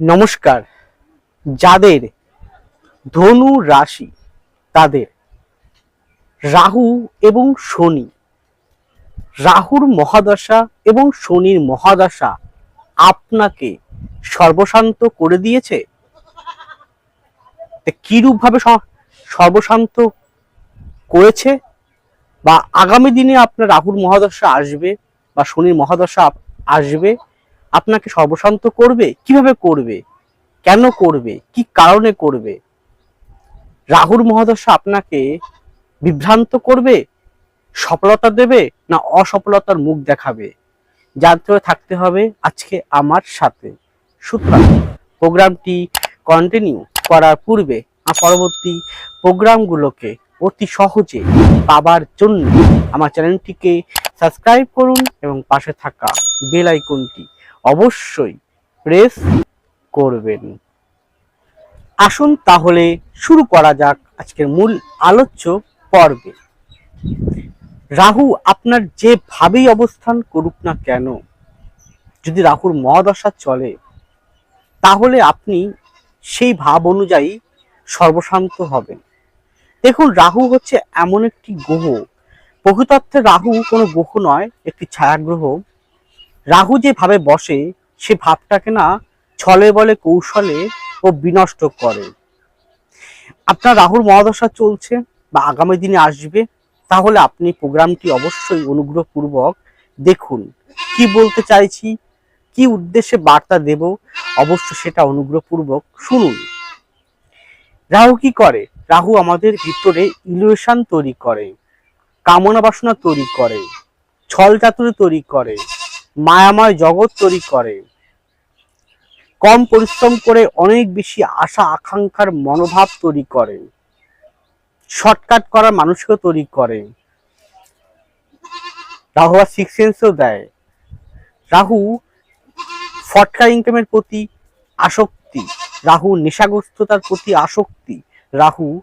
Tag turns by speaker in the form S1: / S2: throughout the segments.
S1: নমস্কার। যাদের ধনু রাশি, তাদের রাহু এবং শনি, রাহুর মহাদশা এবং শনির মহাদশা আপনাকে সর্বশান্ত করে দিয়েছে? কিরূপভাবে সর্বশান্ত করেছে? বা আগামী দিনে আপনার রাহুর মহাদশা আসবে বা শনির মহাদশা আসবে? আপনাকে সর্বশান্ত করবে? কীভাবে করবে? কেন করবে? কি কারণে করবে? রাহুর মহাদশা আপনাকে বিভ্রান্ত করবে? সফলতা দেবে না অসফলতার মুখ দেখাবে? জানতে থাকতে হবে আজকে আমার সাথে। সুতরাং প্রোগ্রামটি কন্টিনিউ করার পূর্বে পরবর্তী প্রোগ্রামগুলোকে অতি সহজে পাবার জন্য আমার চ্যানেলটিকে সাবস্ক্রাইব করুন এবং পাশে থাকা বেল আইকনটি অবশ্যই প্রেস করবেন। আসুন তাহলে শুরু করা যাক আজকের মূল আলোচ্য পর্বে। রাহু আপনার যেভাবেই অবস্থান করুক না কেন, যদি রাহুর মহাদশা চলে, তাহলে আপনি সেই ভাব অনুযায়ী সর্বশান্ত হবেন। দেখুন, রাহু হচ্ছে এমন একটি গ্রহ। প্রকৃতার্থে রাহু কোনো গ্রহ নয়, একটি ছায়াগ্রহ। রাহু যে ভাবে বসে, সে ভাবটাকে না ছলে বলে কৌশলে ও বিনষ্ট করে। আপনার রাহুর মহাদশা চলছে বা আগামী দিনে আসবে, তাহলে আপনি প্রোগ্রামটি অবশ্যই অনুগ্রহপূর্বক দেখুন। কি বলতে চাইছি, কি উদ্দেশ্যে বার্তা দেব অবশ্য সেটা অনুগ্রহপূর্বক শুনুন। রাহু কি করে? রাহু আমাদের ভিতরে ইলুয়েশন তৈরি করে, কামনা বাসনা তৈরি করে ছল চাতুরি তৈরি করে মায়াময় জগৎ তৈরি করে। কম পরিশ্রম করে অনেক বেশি আশা, আকাঙ্ক্ষার মনোভাব তৈরি করে। শর্টকাট করার মানুষকে তৈরি করে। রাহু আর সিক্স সেন্সও দেয়। রাহু ফটকা ইনকামের প্রতি আসক্তি, রাহু নেশাগ্রস্ততার প্রতি আসক্তি, রাহু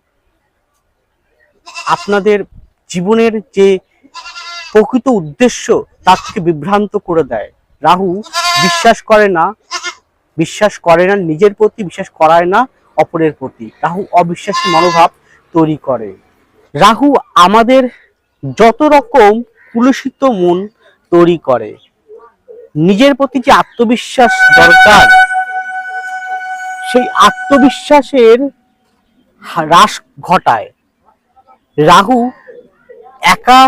S1: আপনাদের জীবনের যে প্রকৃত উদ্দেশ্য তার থেকে বিভ্রান্ত করে দেয়। রাহু বিশ্বাস করে না, বিশ্বাস করে না, নিজের প্রতি বিশ্বাস করায় না, অপরের প্রতি। রাহু অবিশ্বাসী মনোভাব তৈরি করে। রাহু আমাদের যত রকম কুলুষিত মন তৈরি করে। নিজের প্রতি যে আত্মবিশ্বাস দরকার, সেই আত্মবিশ্বাসের হ্রাস ঘটায়। রাহু একা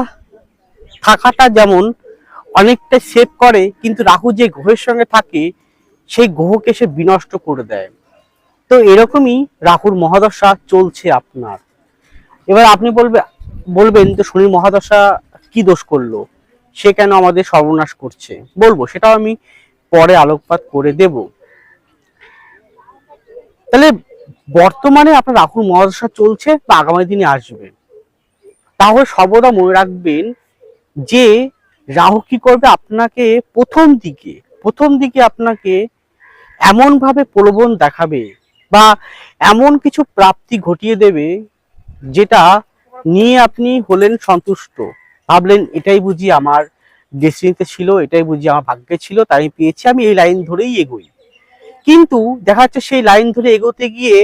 S1: থাকাটা যেমন অনেকটা সেভ করে, কিন্তু রাহু যে গ্রহের সঙ্গে থাকে, সেই গ্রহকে সে বিনষ্ট করে দেয়। তো এরকমই রাহুর মহাদশা চলছে আপনার। এবার আপনি বলবে, বলবেন তো শনি মহাদশা কি দোষ করল? সে কেন আমাদের সর্বনাশ করছে? বলব, সেটাও আমি পরে আলোকপাত করে দেব। তাহলে বর্তমানে আপনার রাহুর মহাদশা চলছে বা আগামী দিনে আসবে। তাহলে সর্বদা মনে রাখবেন যে রাহু কি করবে আপনাকে প্রথম দিকে প্রথম দিকে আপনাকে এমন ভাবে প্রলোভন দেখাবে বা এমন কিছু প্রাপ্তি ঘটিয়ে দেবে যেটা নিয়ে আপনি হলেন সন্তুষ্ট। ভাবলেন, এটাই বুঝি আমার ডেস্টিনিতে ছিল, এটাই বুঝি আমার ভাগ্যে ছিল, তাই পেয়েছি, আমি এই লাইন ধরেই এগোই। কিন্তু দেখা যাচ্ছে সেই লাইন ধরে এগোতে গিয়ে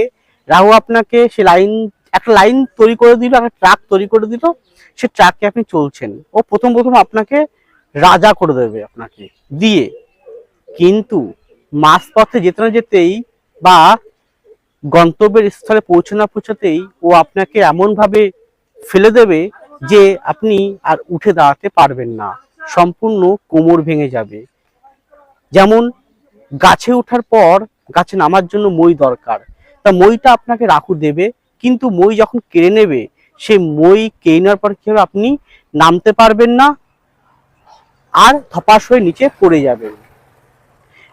S1: রাহু আপনাকে সে লাইন একটা লাইন তৈরি করে দিল, একটা ট্রাক তৈরি করে দিল সে ট্রাকে আপনি চলছেন। ও প্রথম প্রথম আপনাকে রাজা করে দেবে আপনাকে, দিয়ে। কিন্তু মাঝপথে যেতে না যেতেই বা গন্তব্যের স্থলে পৌঁছে না পৌঁছাতেই ও আপনাকে এমন ভাবে ফেলে দেবে যে আপনি আর উঠে দাঁড়াতে পারবেন না। সম্পূর্ণ কোমর ভেঙে যাবে। যেমন গাছে ওঠার পর গাছে নামার জন্য মই দরকার। তা মইটা আপনাকে রাখু দেবে, কিন্তু মই যখন কেড়ে নেবে সে মই কেনার পর কি আপনি নামতে পারবেন না, আর ধপাস হয়ে নিচে পড়ে যাবেন।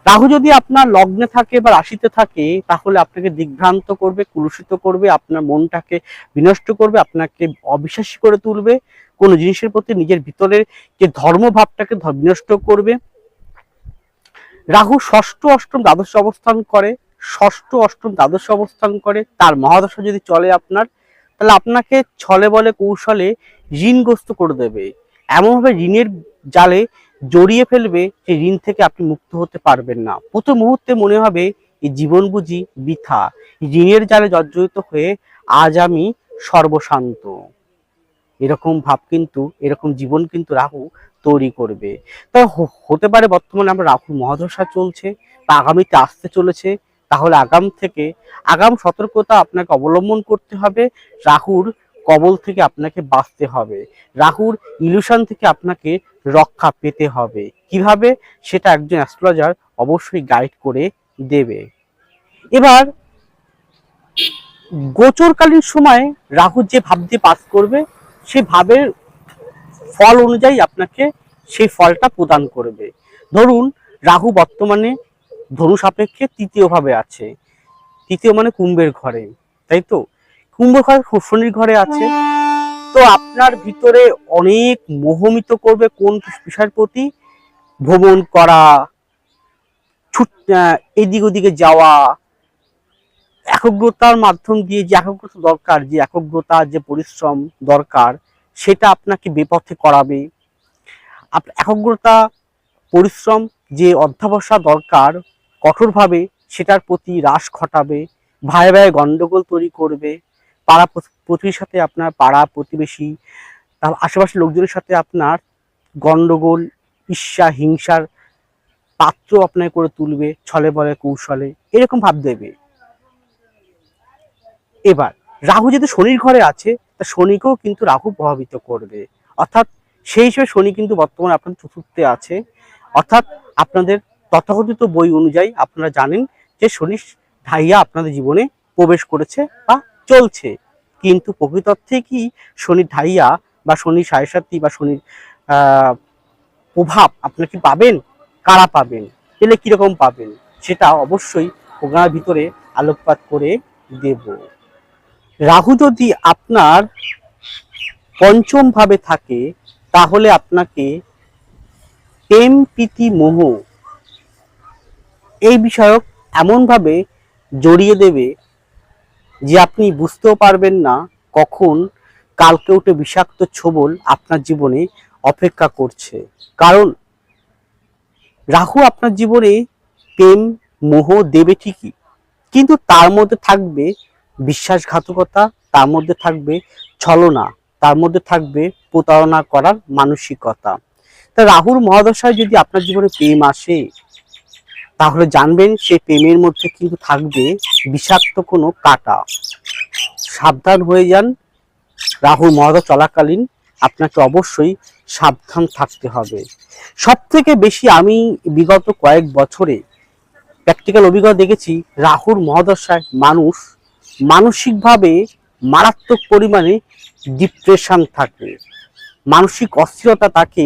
S1: রাহু যদি আপনার লগ্নে থাকে বা রাশিতে থাকে, তাহলে আপনাকে দিগ্ভ্রান্ত করবে, কুলুষিত করবে, আপনার মনটাকে বিনষ্ট করবে, আপনাকে অবিশ্বাসী করে তুলবে, কোনো জিনিসের প্রতি নিজের ভিতরের যে ধর্মভাবটাকে বিনষ্ট করবে। রাহু ষষ্ঠ অষ্টম দ্বাদশ অবস্থান করে, ষষ্ঠ অষ্টম দ্বাদশ অবস্থান করে, তার মহাদশা যদি চলে আপনার তাহলে আপনাকে ছলে বলে কৌশলে ঋণগ্রস্ত করে দেবে। এমনভাবে ঋণের জালে জড়িয়ে ফেলবে যে ঋণ থেকে আপনি মুক্ত হতে পারবেন না। প্রথম মুহূর্তে মনে হবে, এই জীবন বুঝি বৃথা। ঋণের জালে জর্জরিত হয়ে আজ আমি সর্বশান্ত। এরকম ভাব কিন্তু, এরকম জীবন কিন্তু রাহু তৈরি করবে। তা হতে পারে বর্তমানে আমরা রাহুর মহাদশা চলছে, বা আগামীতে আসতে চলেছে। তাহলে আগাম থেকে, আগাম সতর্কতা আপনাকে অবলম্বন করতে হবে, রাহুর কবল থেকে আপনাকে বাঁচতে হবে, রাহুর ইলুশন থেকে আপনাকে রক্ষা পেতে হবে। কীভাবে? সেটা একজন অ্যাস্ট্রোলজার অবশ্যই গাইড করে দেবে। এবার, গোচরকালীন সময়ে রাহু যে ভাব দিয়ে পাস করবে, সে ভাবের ফল অনুযায়ী আপনাকে সেই ফলটা প্রদান করবে। ধরুন, রাহু বর্তমানে ধনু সাপেক্ষে তৃতীয় ভাবে আছে। তৃতীয় মানে কুম্ভের ঘরে, তাই তো? কুম্ভ ঘর শনির ঘরে আছে। তো আপনার ভিতরে অনেক মোহমিত করবে কোন বিষয়ের প্রতি? ভ্রমণ করা, ছুট এদিক ওদিকে যাওয়া, একগ্রতার মাধ্যম দিয়ে যে একগ্রতা দরকার, যে একগ্রতা, যে পরিশ্রম দরকার, সেটা আপনাকে বেপথে করাবে। একগ্রতা, পরিশ্রম যে অধ্যাবসা দরকার কঠোরভাবে সেটার প্রতি হ্রাস ঘটাবে, ভাই ভাই গন্ডগোল তৈরি করবে, পাড়া প্রতি- প্রতিবেশীর সাথে আপনার পাড়া প্রতিবেশী আশেপাশের লোকজনের সাথে আপনার গন্ডগোল, ঈর্ষা, হিংসার পাত্র আপনাকে করে তুলবে ছলে বলে কৌশলে। এরকম ভাব দেবে। এবার, রাহু যেহেতু শনির ঘরে আছে, তা শনিকেও কিন্তু রাহু প্রভাবিত করবে। অর্থাৎ সেই হিসেবে শনি কিন্তু বর্তমানে আপনার চতুর্থে আছে। অর্থাৎ আপনাদের তথাকথিত বই অনুযায়ী আপনারা জানেন যে শনি ঢাইয়া আপনাদের জীবনে প্রবেশ করেছে বা চলছে। কিন্তু প্রকৃতর্থে কি শনি ঢাইয়া বা শনি সাড়ে বা শনির প্রভাব আপনারা কি পাবেন? কারা পাবেন? পেলে কীরকম পাবেন? সেটা অবশ্যই প্রোগ্রামের ভিতরে আলোকপাত করে দেব। রাহু যদি আপনার পঞ্চম ভাবে থাকে, তাহলে আপনাকে প্রেম, প্রীতি, মোহ এই বিষয়ক এমনভাবে জড়িয়ে দেবে যে আপনি বুঝতেও পারবেন না কখন কালকে উঠে বিষাক্ত ছোবল আপনার জীবনে অপেক্ষা করছে। কারণ রাহু আপনার জীবনে প্রেম, মোহ দেবে ঠিকই, কিন্তু তার মধ্যে থাকবে বিশ্বাসঘাতকতা, তার মধ্যে থাকবে ছলনা, তার মধ্যে থাকবে প্রতারণা করার মানসিকতা। তা রাহুর মহাদশায় যদি আপনার জীবনে প্রেম আসে তাহলে জানবেন সেই প্রেমের মধ্যে কিন্তু থাকবে বিষাক্ত কোনো কাটা। সাবধান হয়ে যান। রাহুর মহাদশা চলাকালীন আপনাকে অবশ্যই সাবধান থাকতে হবে। সব থেকে বেশি আমি বিগত কয়েক বছরে প্র্যাকটিক্যাল অভিজ্ঞতা দেখেছি রাহুর মহাদশায় মানুষ মানসিকভাবে মারাত্মক পরিমাণে ডিপ্রেশন থাকে। মানসিক অস্থিরতা তাকে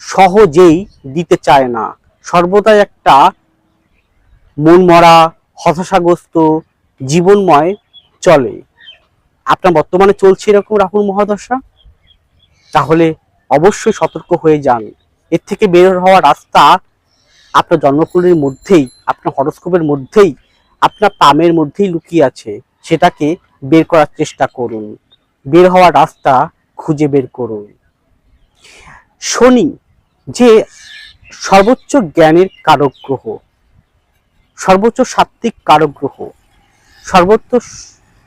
S1: সহজেই দিতে চায় না। সর্বদাই একটা মনমরা হতাশাগ্রস্ত, জীবনময় চলে। আপনার বর্তমানে চলছে এরকম রাহুল মহাদশা? তাহলে অবশ্যই সতর্ক হয়ে যান। এর থেকে বের হওয়ার রাস্তা আপনার জন্মকুলের মধ্যেই, আপনার হরস্কোপের মধ্যেই, আপনার পামের মধ্যেই লুকিয়ে আছে। সেটাকে বের করার চেষ্টা করুন। বের হওয়ার রাস্তা খুঁজে বের করুন। শনি যে সর্বোচ্চ জ্ঞানের কারক গ্রহ সর্বোচ্চ সাত্ত্বিক কারক গ্রহ সর্বোচ্চ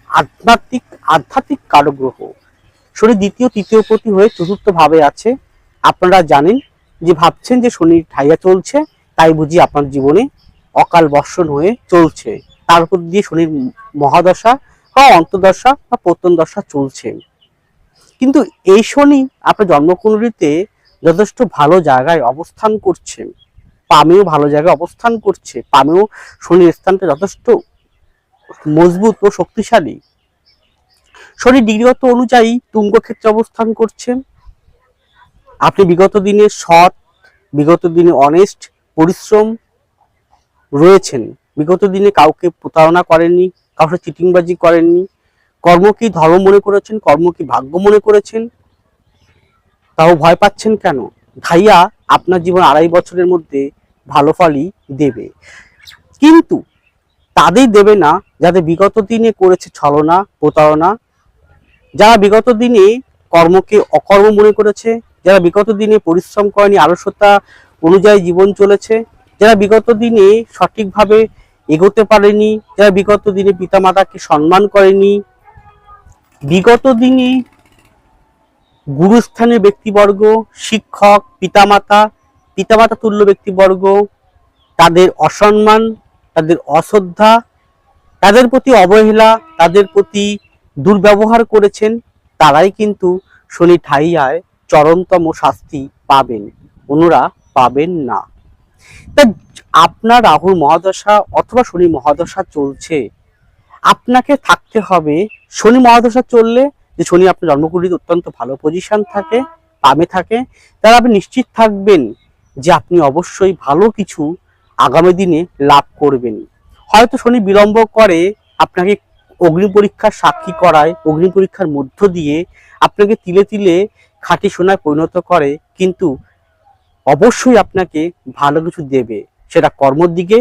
S1: আধ্যাত্মিক আধ্যাত্মিক কারক গ্রহ শনি দ্বিতীয়, তৃতীয় পতি হয়ে চতুর্থ ভাবে আছে। আপনারা জানেন যে ভাবছেন যে শনি ঠাইয়া চলছে, তাই বুঝি আপনার জীবনে অকাল বর্ষণ হয়ে চলছে। তার উপর দিয়ে শনির মহাদশা বা অন্তদশা বা পতন দশা চলছে। কিন্তু এই শনি আপনার জন্মকুণ্ডলিতে যথেষ্ট ভালো জায়গায় অবস্থান করছে। পামেও ভালো জায়গায় অবস্থান করছে, পামেও শনির স্থানটা যথেষ্ট মজবুত ও শক্তিশালী। শনি ডিগ্রিগত অনুযায়ী তুঙ্গ ক্ষেত্রে অবস্থান করছেন আপনি বিগত দিনে সৎ, বিগত দিনে অনেস্ট পরিশ্রম রয়েছেন। বিগত দিনে কাউকে প্রতারণা করেননি, কাউকে চিটিংবাজি করেননি। কর্ম কি ধর্ম মনে করেছেন, কর্ম কি ভাগ্য মনে করেছেন? তাও ভয় পাচ্ছেন কেন? ভাইয়া, আপনার জীবন আড়াই বছরের মধ্যে ভালো ফলই দেবে। কিন্তু তাদের দেবে না, যাদের বিগত দিনে করেছে ছলনা, প্রতারণা, যারা বিগত দিনে কর্মকে অকর্ম মনে করেছে, যারা বিগত দিনে পরিশ্রম করেনি আলস্যতা অনুযায়ী জীবন চলেছে, যারা বিগত দিনে সঠিকভাবে এগোতে পারেনি, যারা বিগত দিনে পিতামাতাকে সম্মান করেনি, বিগত দিনে গুরুস্থানীয় ব্যক্তিবর্গ, শিক্ষক, পিতামাতা পিতামাতা তুল্য ব্যক্তিবর্গ, তাদের অসম্মান, তাদের অশ্রদ্ধা, তাদের প্রতি অবহেলা, তাদের প্রতি দুর্ব্যবহার করেছেন, তারাই কিন্তু শনি ঠাইয়ায় চরমতম শাস্তি পাবেন, অন্যরা পাবেন না। তা আপনার রাহুল মহাদশা অথবা শনি মহাদশা চলছে, আপনাকে থাকতে হবে, শনি মহাদশা চললে যে শনি আপনার জন্মকুণ্ডিতে অত্যন্ত ভালো পজিশন থাকে, পামে থাকে, তাহলে আপনি নিশ্চিত থাকবেন। যে আপনি অবশ্যই ভালো কিছু আগামী দিনে লাভ করবেন। হয়তো শনি বিলম্ব করে আপনাকে অগ্নি পরীক্ষার সাক্ষী করায় অগ্নি পরীক্ষার মধ্য দিয়ে আপনাকে তিলে তিলে খাঁটি সোনায় পরিণত করে, কিন্তু অবশ্যই আপনাকে ভালো কিছু দেবে। সেটা কর্মর দিকে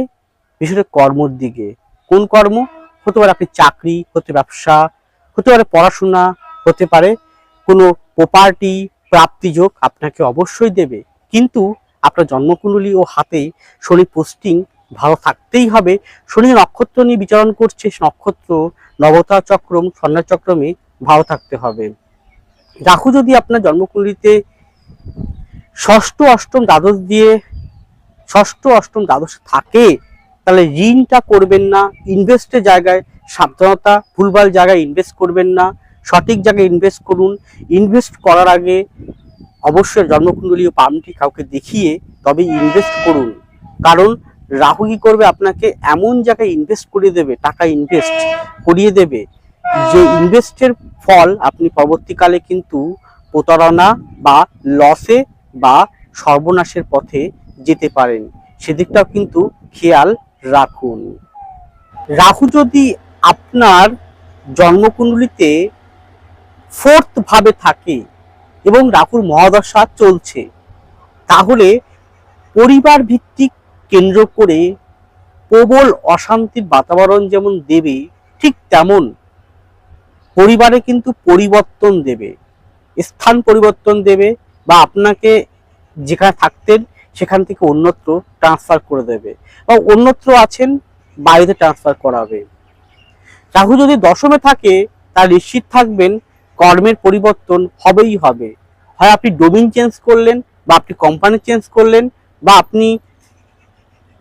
S1: বিশেষ করে কর্মর দিকে। কোন কর্ম? হতে পারে আপনি চাকরি, হতে ব্যবসা, হতে পারে পড়াশোনা, হতে পারে কোনো প্রপার্টি প্রাপ্তিযোগ আপনাকে অবশ্যই দেবে। কিন্তু আপনার জন্মকুণ্ডলী ও হাতে শনি পোস্টিং ভালো থাকতেই হবে। শনি নক্ষত্র নিয়ে বিচরণ করছে নক্ষত্র নবতা চক্রম সন্ন্যাস চক্রমে ভালো থাকতে হবে। রাহু যদি আপনার জন্মকুণ্ডলীতে ষষ্ঠ, অষ্টম দ্বাদশ দিয়ে ষষ্ঠ, অষ্টম দ্বাদশ থাকে, তাহলে ঋণটা করবেন না। ইনভেস্টের জায়গায় সাবধানতা, ভুলভাল জায়গায় ইনভেস্ট করবেন না। সঠিক জায়গায় ইনভেস্ট করুন। ইনভেস্ট করার আগে অবশ্যই জন্মকুণ্ডলীয় পামটি কাউকে দেখিয়ে তবে ইনভেস্ট করুন। কারণ রাহু কি করবে? আপনাকে এমন জায়গায় ইনভেস্ট করিয়ে দেবে, টাকা ইনভেস্ট করিয়ে দেবে, যে ইনভেস্টের ফল আপনি পরবর্তীকালে কিন্তু প্রতারণা বা লসে বা সর্বনাশের পথে যেতে পারেন। সেদিকটাও কিন্তু খেয়াল রাখুন। রাহু যদি আপনার জন্মকুণ্ডলিতে ফোর্থ ভাবে থাকে এবং রাহুর মহাদশা চলছে। তাহলে পরিবার ভিত্তিক কেন্দ্র করে প্রবল অশান্তির বাতাবরণ যেমন দেবে, ঠিক তেমন পরিবারে কিন্তু পরিবর্তন দেবে, স্থান পরিবর্তন দেবে বা আপনাকে যেখানে থাকতেন সেখান থেকে অন্যত্র ট্রান্সফার করে দেবে বা অন্যত্র আছেন বাইরে ট্রান্সফার করাবে। রাহু যদি দশমে থাকে, তার নিশ্চিত থাকবেন কর্মের পরিবর্তন হবেই হবে। হয় আপনি ডোমিন চেঞ্জ করলেন বা আপনি কোম্পানি চেঞ্জ করলেন বা আপনি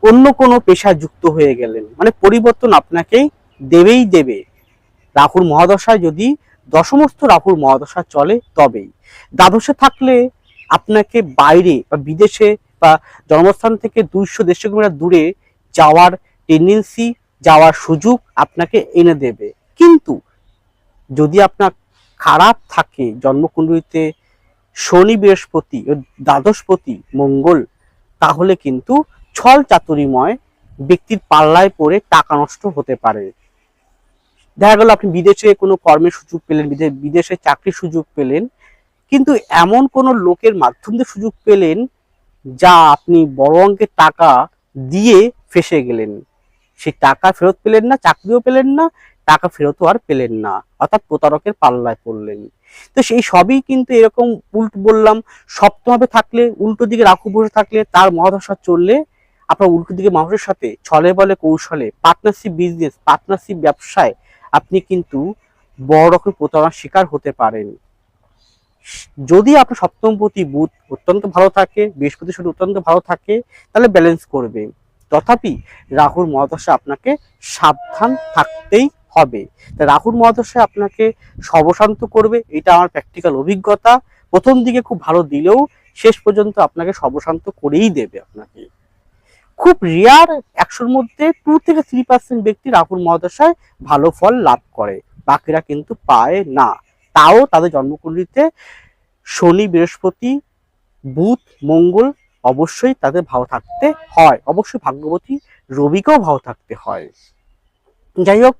S1: অন্য কোনো পেশা যুক্ত হয়ে গেলেন। মানে পরিবর্তন আপনাকেই দেবেই দেবে। রাহুর মহাদশায় যদি দশমস্ত রাহুর মহাদশা চলে, তবেই। দ্বাদশে থাকলে আপনাকে বাইরে বা বিদেশে বা জন্মস্থান থেকে দুইশো দেড়শো কিলোমিটার দূরে যাওয়ার টেন্ডেন্সি যাওয়ার সুযোগ আপনাকে এনে দেবে। কিন্তু যদি আপনার খারাপ থাকে। জন্মকুণ্ডলিতে শনি বৃহস্পতি দ্বাদশপতি মঙ্গল, তাহলে কিন্তু ছল চাতুরিময় ব্যক্তির পাল্লায় পড়ে টাকা নষ্ট হতে পারে। দেখা গেল আপনি বিদেশে কোনো কর্মের সুযোগ পেলেন বিদেশে চাকরির সুযোগ পেলেন, কিন্তু এমন কোনো লোকের মাধ্যম দিয়ে সুযোগ পেলেন যা আপনি বড় অঙ্কের টাকা দিয়ে ফেসে গেলেন। সেই টাকা ফেরত পেলেন না, চাকরিও পেলেন না টাকা ফেরতও আর পেলেন না, অর্থাৎ প্রতারকের পাল্লায় পড়লেন। তো সেই সবই কিন্তু এরকম উল্টো বললাম সপ্তমভাবে থাকলে, উল্টো দিকে রাখু বসে থাকলে তার মহাদশা চললে, আপনার উল্টো দিকে মানুষের সাথে ছলে বলে কৌশলে পার্টনারশিপ বিজনেস পার্টনারশিপ ব্যবসায় আপনি কিন্তু বড় রকম প্রতারণার শিকার হতে পারেন। যদি আপনার সপ্তমপতি বুধ অত্যন্ত ভালো থাকে, বৃহস্পতি শুধু অত্যন্ত ভালো থাকে, তাহলে ব্যালেন্স করবে। তথাপি রাহুর মহাদশা আপনাকে সাবধান থাকতেই হবে। তা রাহুর মহাদশা আপনাকে সর্বশান্ত করবে, এটা আমার প্র্যাকটিক্যাল অভিজ্ঞতা। প্রথম দিকে খুব ভালো দিলেও শেষ পর্যন্ত আপনাকে সর্বশান্ত করেই দেবে আপনাকে। খুব রেয়ার একশোর মধ্যে টু থেকে থ্রি পার্সেন্ট ব্যক্তি রাহুর মহাদশায় ভালো ফল লাভ করে, বাকিরা কিন্তু পায় না। তাও তাদের জন্মকুণ্ডলিতে শনি, বৃহস্পতি, বুধ, মঙ্গল অবশ্যই তাদের ভালো থাকতে হয়। অবশ্যই ভাগ্যবতী রবিকেও ভালো থাকতে হয়। যাই হোক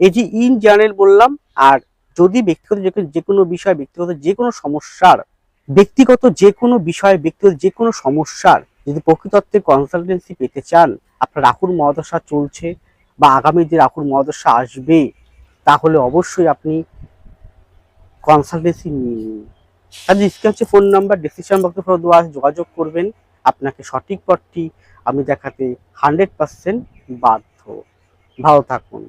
S1: এই যে ইন জেনারেল বললাম, আর যদি ব্যক্তিগত যে কোনো- বিষয় ব্যক্তিগত যে কোনো সমস্যার, ব্যক্তিগত যে কোনো বিষয় ব্যক্তিগত যে কোনো সমস্যার যদি প্রকৃতত্ত্বের কনসালটেন্সি পেতে চান, আপনার রাহুর মহাদশা চলছে বা আগামী যে রাহুর মহাদশা আসবে, তাহলে অবশ্যই আপনি কনসালটেন্সি নিয়ে নিন। তাহলে স্ক্রিন হচ্ছে ফোন নাম্বার ডিসক্রিপশন বক্সে ফোন দেওয়া যোগাযোগ করবেন। আপনাকে সঠিক পথটি আমি দেখাতে হান্ড্রেড পার্সেন্ট বাধ্য। ভালো থাকুন।